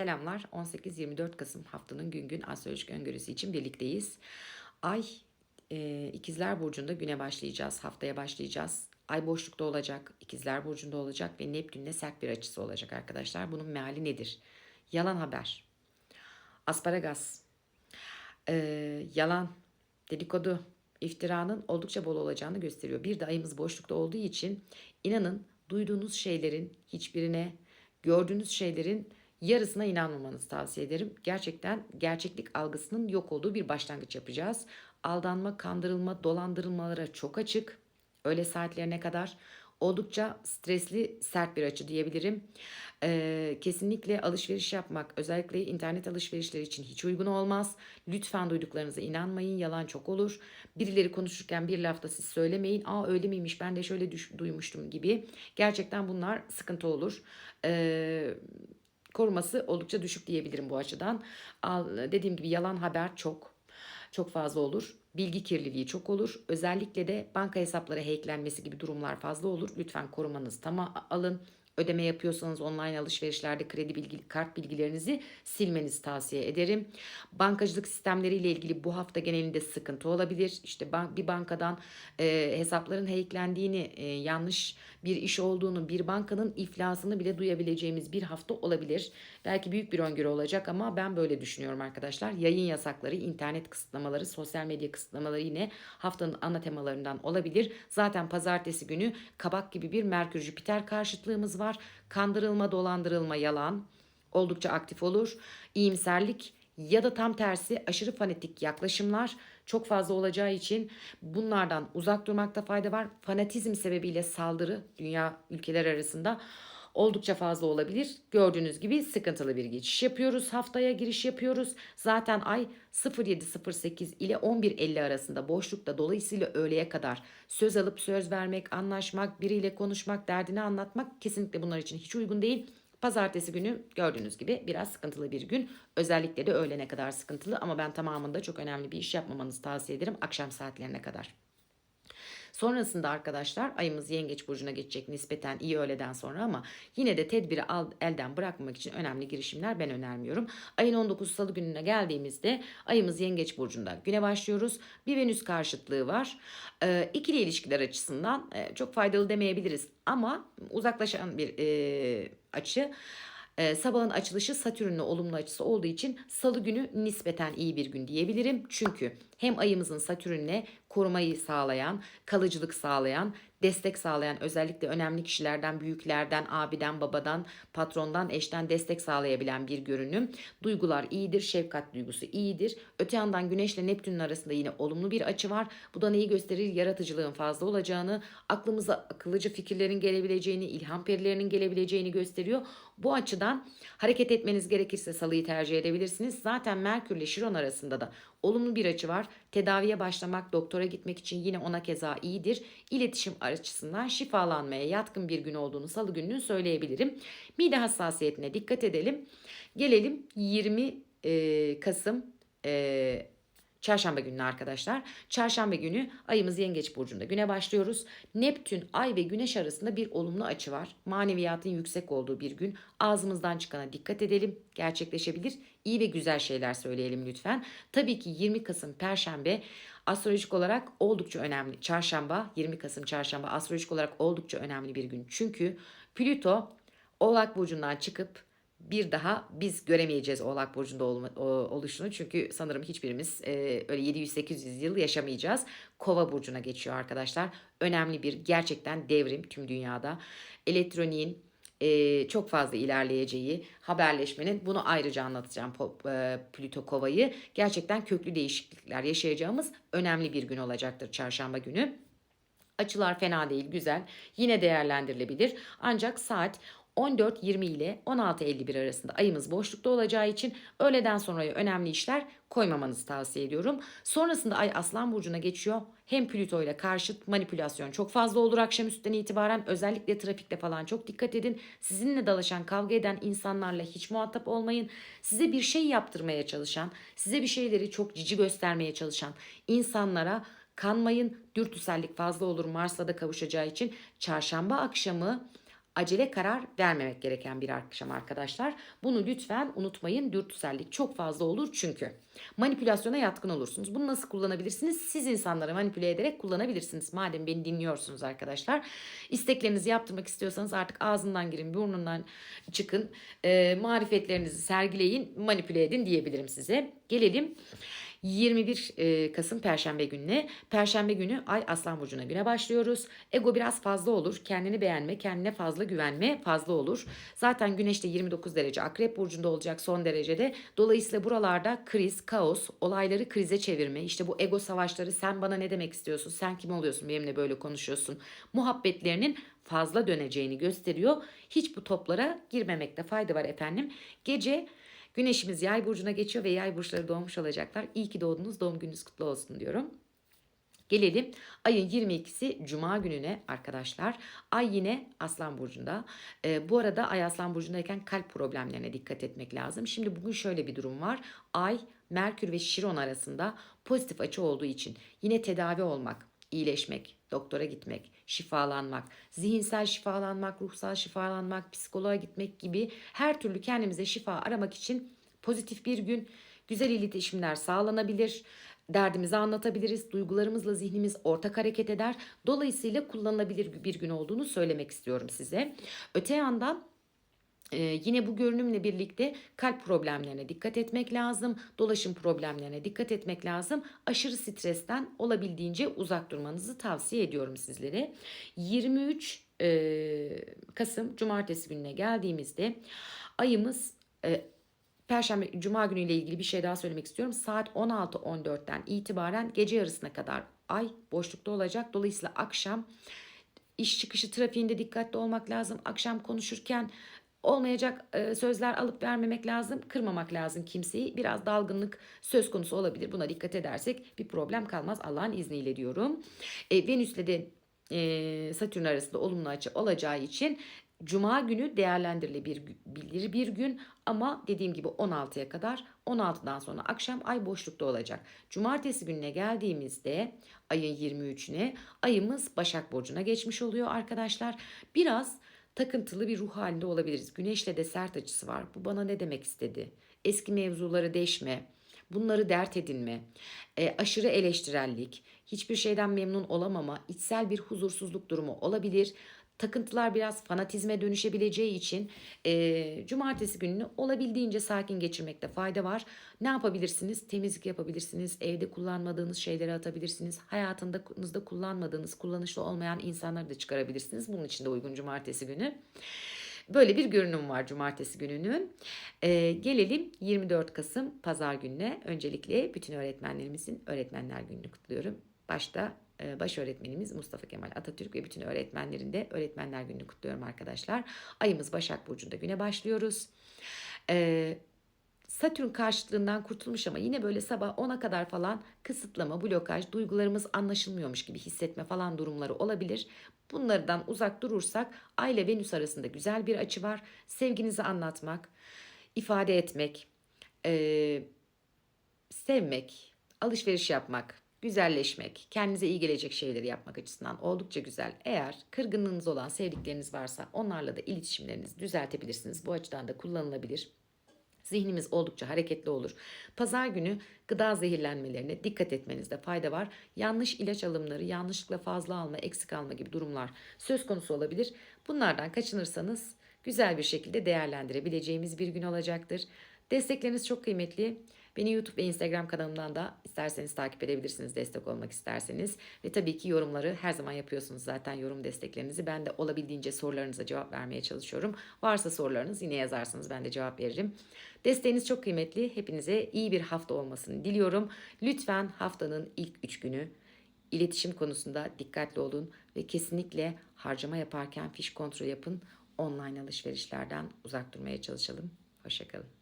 Selamlar. 18-24 Kasım haftanın gün gün astrolojik öngörüsü için birlikteyiz. Ay e, İkizler Burcu'nda güne başlayacağız. Haftaya başlayacağız. Ay boşlukta olacak. İkizler Burcu'nda olacak ve Neptün'le sert bir açısı olacak arkadaşlar. Bunun meali nedir? Yalan haber. Asparagas. e, yalan. Dedikodu. iftiranın oldukça bol olacağını gösteriyor. Bir de ayımız boşlukta olduğu için inanın duyduğunuz şeylerin hiçbirine, gördüğünüz şeylerin yarısına inanmamanızı tavsiye ederim. Gerçekten gerçeklik algısının yok olduğu bir başlangıç yapacağız. Aldanma, kandırılma, dolandırılmalara çok açık. Öğle saatlerine kadar oldukça stresli, sert bir açı diyebilirim. Ee, kesinlikle alışveriş yapmak, özellikle internet alışverişleri için hiç uygun olmaz. Lütfen duyduklarınıza inanmayın, yalan çok olur. Birileri konuşurken bir lafta siz söylemeyin. Aa öyle miymiş, ben de şöyle duymuştum gibi. Gerçekten bunlar sıkıntı olur. Ee, koruması oldukça düşük diyebilirim bu açıdan. Dediğim gibi yalan haber çok çok fazla olur. Bilgi kirliliği çok olur. Özellikle de banka hesapları hacklenmesi gibi durumlar fazla olur. Lütfen korumanızı tam alın. Ödeme yapıyorsanız online alışverişlerde kredi bilgi, kart bilgilerinizi silmenizi tavsiye ederim. Bankacılık sistemleriyle ilgili bu hafta genelinde sıkıntı olabilir. İşte bir bankadan e, hesapların hacklendiğini, e, yanlış bir iş olduğunu, bir bankanın iflasını bile duyabileceğimiz bir hafta olabilir. Belki büyük bir öngörü olacak ama ben böyle düşünüyorum arkadaşlar. Yayın yasakları, internet kısıtlamaları, sosyal medya kısıtlamaları yine haftanın ana temalarından olabilir. Zaten pazartesi günü kabak gibi bir Merkür Jüpiter karşıtlığımız var. Kandırılma, dolandırılma, yalan oldukça aktif olur. İyimserlik ya da tam tersi aşırı fanatik yaklaşımlar çok fazla olacağı için bunlardan uzak durmakta fayda var. Fanatizm sebebiyle saldırı dünya ülkeler arasında oldukça fazla olabilir. Gördüğünüz gibi sıkıntılı bir geçiş yapıyoruz. Haftaya giriş yapıyoruz. Zaten ay 07.08 ile 11.50 arasında boşlukta dolayısıyla öğleye kadar söz alıp söz vermek, anlaşmak, biriyle konuşmak, derdini anlatmak kesinlikle bunlar için hiç uygun değil. Pazartesi günü gördüğünüz gibi biraz sıkıntılı bir gün. Özellikle de öğlene kadar sıkıntılı ama ben tamamında çok önemli bir iş yapmamanızı tavsiye ederim akşam saatlerine kadar. Sonrasında arkadaşlar ayımız yengeç burcuna geçecek nispeten iyi öğleden sonra ama yine de tedbiri al, elden bırakmamak için önemli girişimler ben önermiyorum. Ayın 19 salı gününe geldiğimizde ayımız yengeç burcunda güne başlıyoruz. Bir venüs karşıtlığı var. Ee, ikili ilişkiler açısından e, çok faydalı demeyebiliriz ama uzaklaşan bir e, açı. Ee, sabahın açılışı Satürn'le olumlu açısı olduğu için salı günü nispeten iyi bir gün diyebilirim. Çünkü hem ayımızın Satürn'le korumayı sağlayan, kalıcılık sağlayan, destek sağlayan özellikle önemli kişilerden, büyüklerden, abiden, babadan, patrondan, eşten destek sağlayabilen bir görünüm. Duygular iyidir, şefkat duygusu iyidir. Öte yandan Güneşle Neptün'ün arasında yine olumlu bir açı var. Bu da neyi gösterir? Yaratıcılığın fazla olacağını, aklımıza akıllıcı fikirlerin gelebileceğini, ilham perilerinin gelebileceğini gösteriyor. Bu açıdan hareket etmeniz gerekirse salıyı tercih edebilirsiniz. Zaten Merkür ile Şiron arasında da olumlu bir açı var. Tedaviye başlamak, doktora gitmek için yine ona keza iyidir. İletişim açısından şifalanmaya yatkın bir gün olduğunu salı gününü söyleyebilirim. Mide hassasiyetine dikkat edelim. Gelelim 20 e, Kasım e, Çarşamba günü arkadaşlar. Çarşamba günü ayımız Yengeç burcunda güne başlıyoruz. Neptün, Ay ve Güneş arasında bir olumlu açı var. Maneviyatın yüksek olduğu bir gün. Ağzımızdan çıkana dikkat edelim. Gerçekleşebilir. İyi ve güzel şeyler söyleyelim lütfen. Tabii ki 20 Kasım Perşembe astrolojik olarak oldukça önemli. Çarşamba, 20 Kasım Çarşamba astrolojik olarak oldukça önemli bir gün. Çünkü Plüto Oğlak burcundan çıkıp bir daha biz göremeyeceğiz Oğlak Burcu'nda oluşunu. Çünkü sanırım hiçbirimiz e, öyle 700-800 yıl yaşamayacağız. Kova Burcu'na geçiyor arkadaşlar. Önemli bir gerçekten devrim tüm dünyada. Elektroniğin e, çok fazla ilerleyeceği, haberleşmenin bunu ayrıca anlatacağım e, Plüto Kova'yı. Gerçekten köklü değişiklikler yaşayacağımız önemli bir gün olacaktır çarşamba günü. Açılar fena değil, güzel. Yine değerlendirilebilir. Ancak saat 14.20 ile 16.51 arasında ayımız boşlukta olacağı için öğleden sonraya önemli işler koymamanızı tavsiye ediyorum. Sonrasında ay Aslan Burcu'na geçiyor. Hem Plüto ile karşıt manipülasyon çok fazla olur akşamüstten itibaren. Özellikle trafikte falan çok dikkat edin. Sizinle dalaşan, kavga eden insanlarla hiç muhatap olmayın. Size bir şey yaptırmaya çalışan, size bir şeyleri çok cici göstermeye çalışan insanlara kanmayın. Dürtüsellik fazla olur Mars'la da kavuşacağı için. Çarşamba akşamı acele karar vermemek gereken bir akşam arkadaşlar. Bunu lütfen unutmayın. Dürtüsellik çok fazla olur çünkü. Manipülasyona yatkın olursunuz. Bunu nasıl kullanabilirsiniz? Siz insanları manipüle ederek kullanabilirsiniz. Madem beni dinliyorsunuz arkadaşlar. İsteklerinizi yaptırmak istiyorsanız artık ağzından girin, burnundan çıkın. E, marifetlerinizi sergileyin, manipüle edin diyebilirim size. Gelelim 21 e, Kasım Perşembe gününe. Perşembe günü Ay Aslan Burcu'na güne başlıyoruz. Ego biraz fazla olur. Kendini beğenme, kendine fazla güvenme fazla olur. Zaten Güneş de 29 derece Akrep Burcu'nda olacak son derecede. Dolayısıyla buralarda kriz, kaos, olayları krize çevirme. İşte bu ego savaşları sen bana ne demek istiyorsun? Sen kim oluyorsun benimle böyle konuşuyorsun? Muhabbetlerinin fazla döneceğini gösteriyor. Hiç bu toplara girmemekte fayda var efendim. Gece Güneşimiz yay burcuna geçiyor ve yay burçları doğmuş olacaklar. İyi ki doğdunuz, doğum gününüz kutlu olsun diyorum. Gelelim ayın 22'si Cuma gününe arkadaşlar. Ay yine Aslan Burcu'nda. Ee, bu arada Ay Aslan Burcu'ndayken kalp problemlerine dikkat etmek lazım. Şimdi bugün şöyle bir durum var. Ay, Merkür ve Şiron arasında pozitif açı olduğu için yine tedavi olmak, iyileşmek, doktora gitmek, şifalanmak, zihinsel şifalanmak, ruhsal şifalanmak, psikoloğa gitmek gibi her türlü kendimize şifa aramak için pozitif bir gün, güzel iletişimler sağlanabilir. Derdimizi anlatabiliriz. Duygularımızla zihnimiz ortak hareket eder. Dolayısıyla kullanılabilir bir gün olduğunu söylemek istiyorum size. Öte yandan ee, yine bu görünümle birlikte kalp problemlerine dikkat etmek lazım. Dolaşım problemlerine dikkat etmek lazım. Aşırı stresten olabildiğince uzak durmanızı tavsiye ediyorum sizlere. 23 e, Kasım Cumartesi gününe geldiğimizde ayımız e, Perşembe, Cuma günüyle ilgili bir şey daha söylemek istiyorum. Saat 16.14'ten itibaren gece yarısına kadar ay boşlukta olacak. Dolayısıyla akşam iş çıkışı trafiğinde dikkatli olmak lazım. Akşam konuşurken olmayacak e, sözler alıp vermemek lazım. Kırmamak lazım kimseyi. Biraz dalgınlık söz konusu olabilir. Buna dikkat edersek bir problem kalmaz Allah'ın izniyle diyorum. E, Venüs'le de e, Satürn arasında olumlu açı olacağı için Cuma günü değerlendirilebilir bir gün ama dediğim gibi 16'ya kadar 16'dan sonra akşam ay boşlukta olacak. Cumartesi gününe geldiğimizde ayın 23'üne ayımız Başak Burcu'na geçmiş oluyor arkadaşlar. Biraz takıntılı bir ruh halinde olabiliriz. Güneşle de sert açısı var. Bu bana ne demek istedi? Eski mevzuları deşme, bunları dert edinme, e, aşırı eleştirellik, hiçbir şeyden memnun olamama, içsel bir huzursuzluk durumu olabilir takıntılar biraz fanatizme dönüşebileceği için e, cumartesi gününü olabildiğince sakin geçirmekte fayda var. Ne yapabilirsiniz? Temizlik yapabilirsiniz. Evde kullanmadığınız şeyleri atabilirsiniz. Hayatınızda kullanmadığınız, kullanışlı olmayan insanları da çıkarabilirsiniz. Bunun için de uygun cumartesi günü. Böyle bir görünüm var cumartesi gününün. Ee, gelelim 24 Kasım pazar gününe. Öncelikle bütün öğretmenlerimizin öğretmenler gününü kutluyorum. Başta e, baş öğretmenimiz Mustafa Kemal Atatürk ve bütün öğretmenlerin de öğretmenler gününü kutluyorum arkadaşlar. Ayımız Başak Burcu'nda güne başlıyoruz. Ee, Satürn karşıtlığından kurtulmuş ama yine böyle sabah 10'a kadar falan kısıtlama, blokaj, duygularımız anlaşılmıyormuş gibi hissetme falan durumları olabilir. Bunlardan uzak durursak Ay ile Venüs arasında güzel bir açı var. Sevginizi anlatmak, ifade etmek, e, sevmek, alışveriş yapmak, güzelleşmek, kendinize iyi gelecek şeyleri yapmak açısından oldukça güzel. Eğer kırgınlığınız olan sevdikleriniz varsa onlarla da iletişimlerinizi düzeltebilirsiniz. Bu açıdan da kullanılabilir. Zihnimiz oldukça hareketli olur. Pazar günü gıda zehirlenmelerine dikkat etmenizde fayda var. Yanlış ilaç alımları, yanlışlıkla fazla alma, eksik alma gibi durumlar söz konusu olabilir. Bunlardan kaçınırsanız güzel bir şekilde değerlendirebileceğimiz bir gün olacaktır. Destekleriniz çok kıymetli. Beni YouTube ve Instagram kanalımdan da isterseniz takip edebilirsiniz destek olmak isterseniz. Ve tabii ki yorumları her zaman yapıyorsunuz zaten yorum desteklerinizi. Ben de olabildiğince sorularınıza cevap vermeye çalışıyorum. Varsa sorularınız yine yazarsınız ben de cevap veririm. Desteğiniz çok kıymetli. Hepinize iyi bir hafta olmasını diliyorum. Lütfen haftanın ilk 3 günü iletişim konusunda dikkatli olun ve kesinlikle harcama yaparken fiş kontrol yapın. Online alışverişlerden uzak durmaya çalışalım. Hoşçakalın.